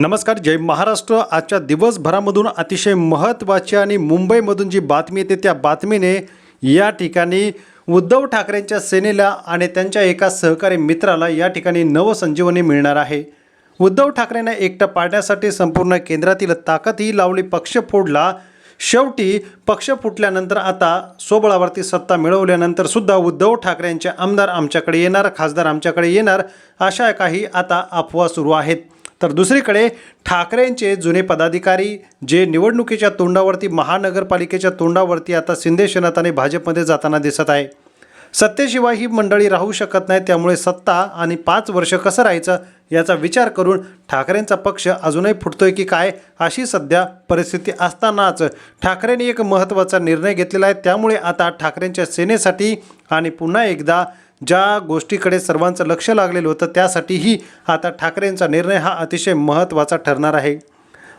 नमस्कार जय महाराष्ट्र. आजच्या दिवसभरामधून अतिशय महत्त्वाची आणि मुंबईमधून जी बातमी येते त्या बातमीने या ठिकाणी उद्धव ठाकरेंच्या सेनेला आणि त्यांच्या एका सहकारी मित्राला या ठिकाणी नवसंजीवनी मिळणार आहे. उद्धव ठाकरेंना एकटं पाडण्यासाठी संपूर्ण केंद्रातील ताकदही लावली पक्ष फोडला. शेवटी पक्ष फुटल्यानंतर आता सोबळावरती सत्ता मिळवल्यानंतर सुद्धा उद्धव ठाकरेंचे आमदार आमच्याकडे येणार खासदार आमच्याकडे येणार अशा काही आता अफवा सुरू आहेत. तर दुसरीकडे ठाकरेंचे जुने पदाधिकारी जे निवडणुकीच्या तोंडावरती महानगरपालिकेच्या तोंडावरती आता शिंदे सेनात आणि भाजपमध्ये जाताना दिसत आहे. सत्तेशिवाय ही मंडळी राहू शकत नाही त्यामुळे सत्ता आणि पाच वर्ष कसं राहायचं याचा विचार करून ठाकरेंचा पक्ष अजूनही फुटतोय की काय अशी सध्या परिस्थिती असतानाच ठाकरेंनी एक महत्त्वाचा निर्णय घेतलेला आहे. त्यामुळे आता ठाकरेंच्या सेनेसाठी आणि पुन्हा एकदा ज्या गोष्टीकडे सर्वांचं लक्ष लागलेलं होतं त्यासाठीही आता ठाकरेंचा निर्णय हा अतिशय महत्त्वाचा ठरणार आहे.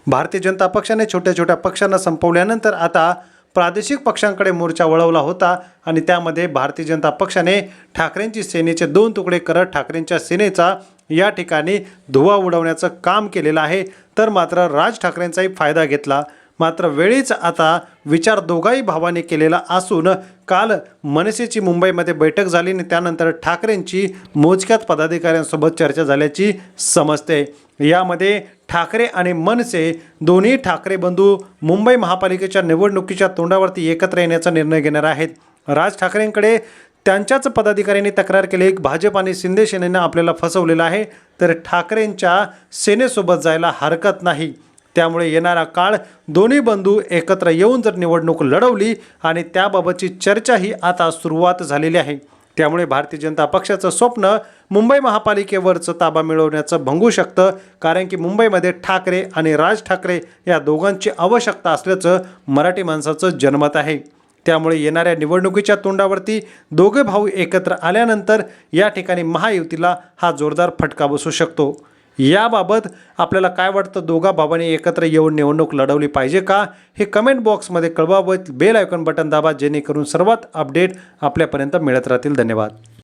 भारतीय जनता पक्षाने छोट्या छोट्या पक्षांना संपवल्यानंतर आता प्रादेशिक पक्षांकडे मोर्चा वळवला होता आणि त्यामध्ये भारतीय जनता पक्षाने ठाकरेंची सेनेचे दोन तुकडे करत ठाकरेंच्या सेनेचा या ठिकाणी धुवा उडवण्याचं काम केलेलं आहे. तर मात्र राज ठाकरेंचाही फायदा घेतला. मात्र वेळीच आता विचार दोघाही भावाने केलेला असून काल मनसेची मुंबईमध्ये बैठक झाली आणि त्यानंतर ठाकरेंची मोजक्याच पदाधिकाऱ्यांसोबत चर्चा झाल्याची समजते. यामध्ये ठाकरे आणि मनसे दोन्ही ठाकरे बंधू मुंबई महापालिकेच्या निवडणुकीच्या तोंडावरती एकत्र येण्याचा निर्णय घेणार आहेत. राज ठाकरेंकडे त्यांच्याच पदाधिकाऱ्यांनी तक्रार केली. एक भाजप आणि शिंदे सेनेनं आपल्याला फसवलेलं आहे. तर ठाकरेंच्या सेनेसोबत जायला हरकत नाही. त्यामुळे येणारा काळ दोन्ही बंधू एकत्र येऊन जर निवडणूक लढवली आणि त्याबाबतची चर्चाही आता सुरुवात झालेली आहे. त्यामुळे भारतीय जनता पक्षाचं स्वप्न मुंबई महापालिकेवरचं ताबा मिळवण्याचं भंगू शकतं कारण की मुंबईमध्ये ठाकरे आणि राज ठाकरे या दोघांची आवश्यकता असल्याचं मराठी माणसाचं जनमत आहे. त्यामुळे येणाऱ्या निवडणुकीच्या तोंडावरती दोघे भाऊ एकत्र आल्यानंतर या ठिकाणी महायुतीला हा जोरदार फटका बसू शकतो. याबाबत आपल्याला काय वाटतं? दोघा भावांनी एकत्र येऊन निवडणूक लढवली पाहिजे का? हे कमेंट बॉक्समध्ये कळवावं बेल आयकॉन बटन दाबा जेणेकरून सर्वात अपडेट आपल्यापर्यंत मिळत राहतील. धन्यवाद.